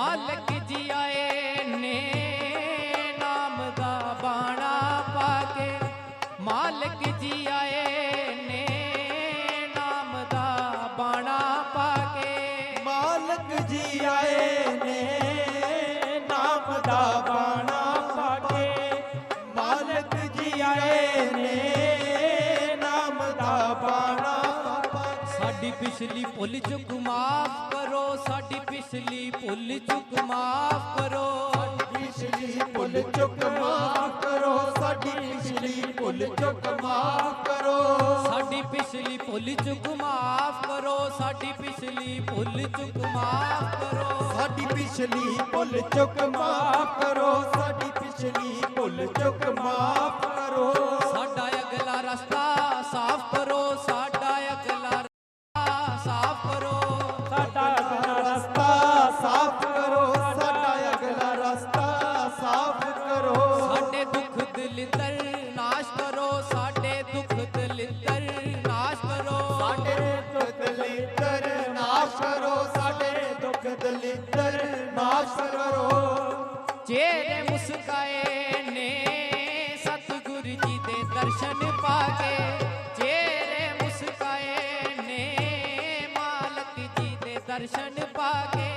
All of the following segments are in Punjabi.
ਮਾਲਕ ਜੀ ਆਏ ਨੇ, ਨਾਮ ਦਾ ਬਾਣਾ ਪਾ ਕੇ। ਮਾਲਕ ਜੀ ਆਏ ਨੇ, ਨਾਮ ਦਾ ਬਾਣਾ ਪਾ ਕੇ। ਮਾਲਕ ਜੀ ਆਏ ਨੇ, ਨਾਮ ਦਾ ਪਿਛਲੀ ਭੁੱਲ ਚੁੱਕ ਮਾਫ ਕਰੋ ਸਾਡੀ ਪਿਛਲੀ ਭੁੱਲ ਚੁੱਕ ਮਾਫ ਕਰੋ। ਪਿਛਲੀ ਭੁੱਲ ਚੁੱਕ ਮਾਫ ਕਰੋ ਸਾਡੀ ਪਿਛਲੀ ਭੁੱਲ ਚੁੱਕ ਮਾਫ ਕਰੋ। ਸਾਡੀ ਪਿਛਲੀ ਭੁੱਲ ਚੁੱਕ ਮਾਫ ਕਰੋ ਸਾਡੀ ਪਿਛਲੀ ਭੁੱਲ ਚੁੱਕ ਮਾਫ ਕਰੋ। ਸਾਡੀ ਪਿਛਲੀ ਭੁੱਲ ਚੁੱਕ ਮਾਫ ਕਰੋ ਸਾਡੀ ਪਿਛਲੀ ਭੁੱਲ ਚੁੱਕ ਮਾਫ ਕਰੋ। ਸਾਡਾ ਦਲਿੱਦਰ ਨਾਸ਼ ਕਰੋ। ਚਿਹਰੇ ਮੁਸਕਾਏ ਨੇ, ਸਤਿਗੁਰ ਜੀ ਦੇ ਦਰਸ਼ਨ ਪਾ ਕੇ ਚਿਹਰੇ ਮੁਸਕਾਏ ਨੇ, ਮਾਲਕ ਜੀ ਦੇ ਦਰਸ਼ਨ ਪਾ ਕੇ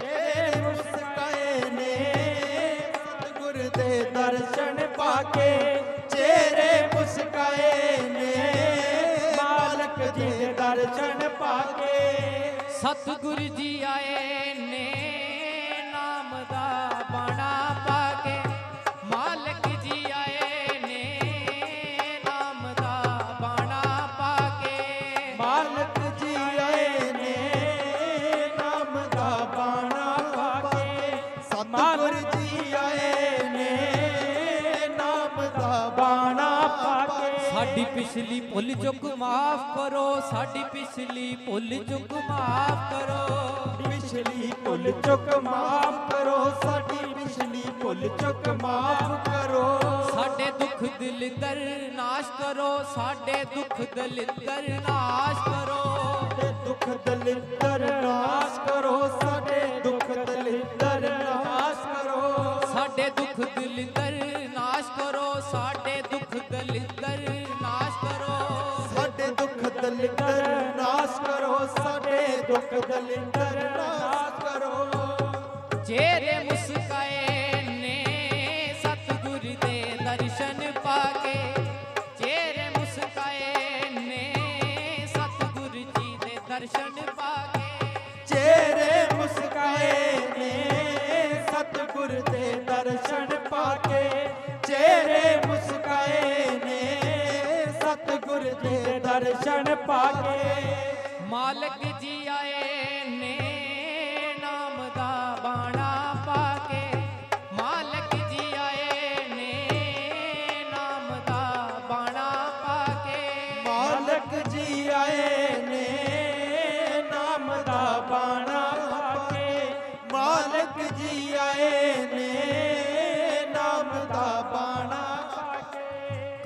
ਤੇਰੇ ਮੁਸਕਾਏ ਨੇ, ਸਤਿਗੁਰ ਦੇ ਦਰਸ਼ਨ ਪਾ ਕੇ ਚਿਹਰੇ ਮੁਸਕਾਏ ਨੇ, ਮਾਲਕ ਜੀ ਦੇ ਦਰਸ਼ਨ ਪਾ ਕੇ ਸਤਿਗੁਰ ਜੀ ਆਏ ਸਾਡੀ ਪਿਛਲੀ ਭੁੱਲ ਚੁੱਕ ਮਾਫ ਕਰੋ ਸਾਡੀ ਪਿਛਲੀ ਭੁੱਲ ਚੁੱਕ ਮਾਫ ਕਰੋ। ਪਿਛਲੀ ਭੁੱਲ ਚੁੱਕ ਮਾਫ ਕਰੋ ਸਾਡੀ ਪਿਛਲੀ ਭੁੱਲ ਚੁੱਕ ਮਾਫ ਕਰੋ। ਸਾਡੇ ਦੁੱਖ ਦਲਿੱਦਰ ਨਾਸ਼ ਕਰੋ ਸਾਡੇ ਦੁੱਖ ਦਲਿੱਦਰ ਨਾਸ਼ ਕਰੋ। ਤੇ ਦੁੱਖ ਦਲਿੱਦਰ ਨਾਸ਼ ਕਰੋ। ਚਿਹਰੇ ਮੁਸਕਾਏ ਨੇ। ਸਤਿਗੁਰ ਦੇ ਦਰਸ਼ਨ ਪਾ ਕੇ ਮਾਲਕ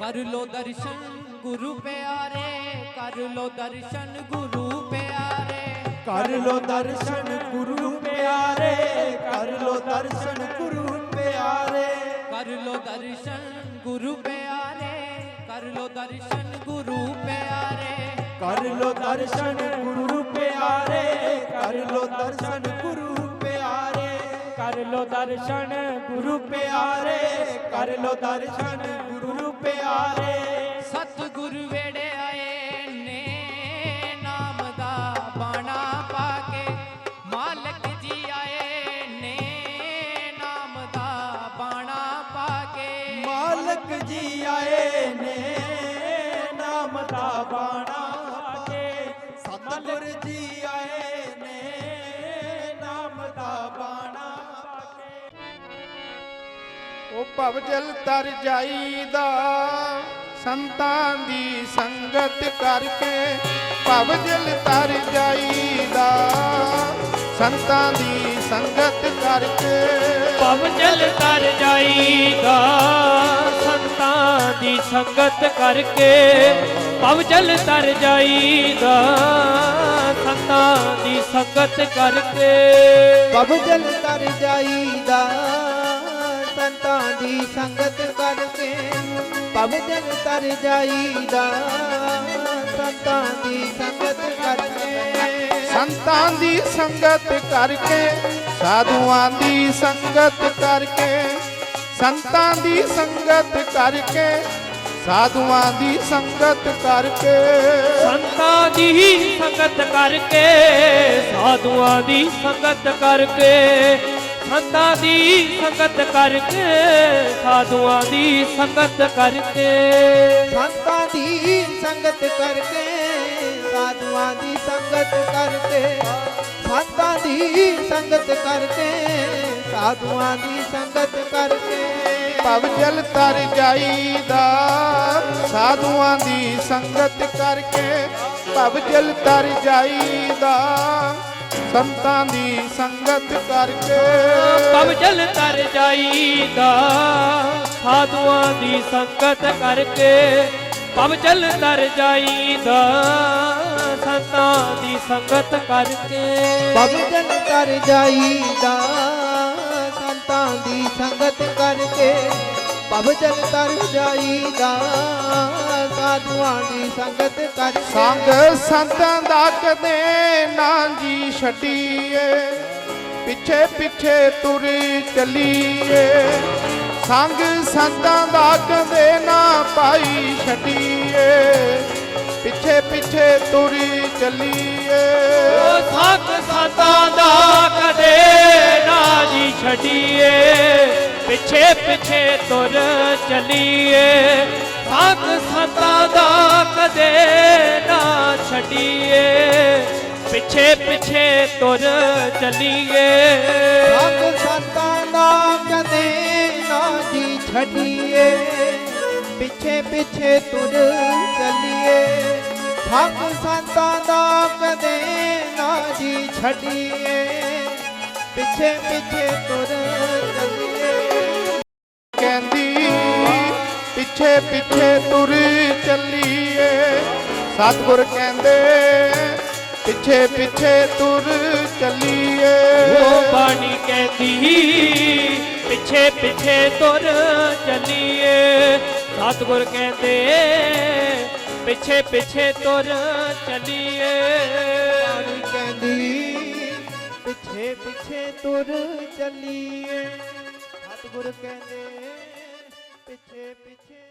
ਕਰ ਲੋ ਦਰਸ਼ਨ ਗੁਰੂ ਪਿਆਰੇ ਕਰ ਲੋ ਦਰਸ਼ਨ ਗੁਰੂ ਪਿਆਰੇ ਕਰ ਲੋ ਦਰਸ਼ਨ ਗੁਰੂ ਪਿਆਰੇ ਕਰ ਲੋ ਦਰਸ਼ਨ ਗੁਰੂ ਪਿਆਰੇ ਕਰ ਲੋ ਦਰਸ਼ਨ ਗੁਰੂ ਪਿਆਰੇ ਕਰ ਲੋ ਦਰਸ਼ਨ ਗੁਰੂ ਪਿਆਰੇ ਕਰ ਲੋ ਦਰਸ਼ਨ ਗੁਰੂ ਪਿਆਰੇ ਕਰ ਲੋ ਦਰਸ਼ਨ ਗੁਰੂ ਪਿਆਰੇ ਕਰ ਲੋ ਦਰਸ਼ਨ ਗੁਰੂ ਪਿਆਰੇ ਕਰ ਲੋ ਦਰਸ਼ਨ ਗੁਰੂ ਪਿਆਰੇ ਸਤਿਗੁਰ ਵੇੜੇ ਭਵ ਜਲ ਤਰ ਜਾਈਦਾ। ਸੰਤਾਂ ਦੀ ਸੰਗਤ ਕਰਕੇ ਭਵ ਜਲ ਤਰ ਜਾਈਦਾ। ਸੰਤਾਂ ਦੀ ਸੰਗਤ ਕਰਕੇ ਭਵ ਜਲ ਤਰ ਜਾਈਦਾ। ਸੰਤਾਂ ਦੀ ਸੰਗਤ ਕਰਕੇ ਭਵ ਜਲ ਤਰ ਜਾਈਦਾ। ਸੰਤਾਂ ਦੀ ਸੰਗਤ ਕਰਕੇ ਪਬ ਜਲ ਤਰ ਜਾਈਦਾ। ਸੰਤਾਂ ਦੀ ਸੰਗਤ ਕਰਕੇ ਪਬ ਜਲ ਤਰ ਜਾਈਦਾ। ਸੰਤਾਂ ਦੀ ਸੰਗਤ ਕਰਕੇ ਸੰਤਾਂ ਦੀ ਸੰਗਤ ਕਰਕੇ ਸਾਧੂਆਂ ਦੀ ਸੰਗਤ ਕਰਕੇ ਸੰਤਾਂ ਦੀ ਸੰਗਤ ਕਰਕੇ ਸਾਧੂਆਂ ਦੀ ਸੰਗਤ ਕਰਕੇ। ਸੰਤਾਂ ਦੀ ਸੰਗਤ ਕਰਕੇ ਸਾਧੂਆਂ ਦੀ ਸੰਗਤ ਕਰਕੇ। ਸੰਤਾਂ ਦੀ ਸੰਗਤ ਕਰਕੇ ਸਾਧੂਆਂ ਦੀ ਸੰਗਤ ਕਰਕੇ। ਸੰਤਾਂ ਦੀ ਸੰਗਤ ਕਰਕੇ ਸਾਧੂਆਂ ਦੀ ਸੰਗਤ ਕਰਕੇ। ਸੰਤਾਂ ਦੀ ਸੰਗਤ ਕਰਕੇ ਸਾਧੂਆਂ ਦੀ ਸੰਗਤ ਕਰਕੇ। ਭਵ ਜਲ ਤਰ ਜਾਈਦਾ ਸਾਧੂਆਂ ਦੀ ਸੰਗਤ ਕਰਕੇ। ਭਵ ਜਲ ਤਰ ਜਾਈਦਾ ਸੰਤਾਂ ਦੀ ਸੰਗਤ ਕਰਕੇ। ਪਵ ਜਲ ਤਰ ਜਾਈਦਾ ਸਾਧੂਆਂ ਦੀ ਸੰਗਤ ਕਰਕੇ। ਪਵ ਜਲ ਤਰ ਜਾਈਦਾ ਸੰਤਾਂ ਦੀ ਸੰਗਤ ਕਰਕੇ। ਪਬ ਜਨ ਕਰ ਜਾਈਦਾ ਸੰਤਾਂ ਦੀ ਸੰਗਤ ਕਰਕੇ। ਪਬ ਜਨ ਕਰ ਜਾਈਦਾ ਸਾਧੂਆਂ ਦੀ ਸੰਗਤ ਕਰਕੇ। ਸੰਗ ਸੰਤਾਂ ਦਾ ਕਦੇ ਨਾ ਜੀ ਛੱਡੀਏ, ਪਿੱਛੇ ਪਿੱਛੇ ਤੁਰੀ ਚੱਲੀਏ। ਸੰਗ ਸੰਤਾਂ ਦਾ ਕਦੇ ਨਾ ਪਾਈ ਛੱਡੀਏ, ਪਿੱਛੇ ਪਿੱਛੇ ਤੁਰ ਚੱਲੀਏ। ਓ ਸਤ ਸਤਾਂ ਦਾ ਕਦੇ ਨਾ ਜੀ ਛੱਡੀਏ, ਪਿੱਛੇ ਪਿੱਛੇ ਤੁਰ ਚੱਲੀਏ। ਸਤ ਸਤਾਂ ਦਾ ਕਦੇ ਨਾ ਛੱਡੀਏ। ਪਿੱਛੇ ਪਿੱਛੇ ਤੁਰ ਚੱਲੀਏ। ਸੰਗ ਸੰਤਾਂ ਦਾ ਕਦੇ ਨਾ ਜੀ ਛੱਡੀਏ। ਪਿੱਛੇ ਪਿੱਛੇ ਤੁਰ ਚੱਲੀਏ। ਸੰਗ ਸੰਤਾਂ ਦਾ ਕਦੇ ਨਾ ਜੀ ਛੱਡੀਏ। ਪਿੱਛੇ ਪਿੱਛੇ ਤੁਰ ਚੱਲੀਏ। ਕਹਿੰਦੀ, ਪਿੱਛੇ ਪਿੱਛੇ ਤੁਰ ਚੱਲੀਏ। ਸਤਿਗੁਰ ਕਹਿੰਦੇ ਪਿੱਛੇ ਪਿੱਛੇ ਤੁਰ ਚੱਲੀਏ। ਉਹ ਬਾਣੀ ਕਹਿੰਦੀ ਪਿੱਛੇ ਪਿੱਛੇ ਤੁਰ ਚੱਲੀਏ। ਸਤਿਗੁਰ ਕਹਿੰਦੇ ਪਿੱਛੇ ਪਿੱਛੇ ਤੁਰ ਚੱਲੀਏ। ਬਾਣੀ ਕਹਿੰਦੀ ਪਿੱਛੇ ਪਿੱਛੇ ਤੁਰ ਚੱਲੀਏ। ਸਤਿਗੁਰ ਕਹਿੰਦੇ ਪਿੱਛੇ ਪਿੱਛੇ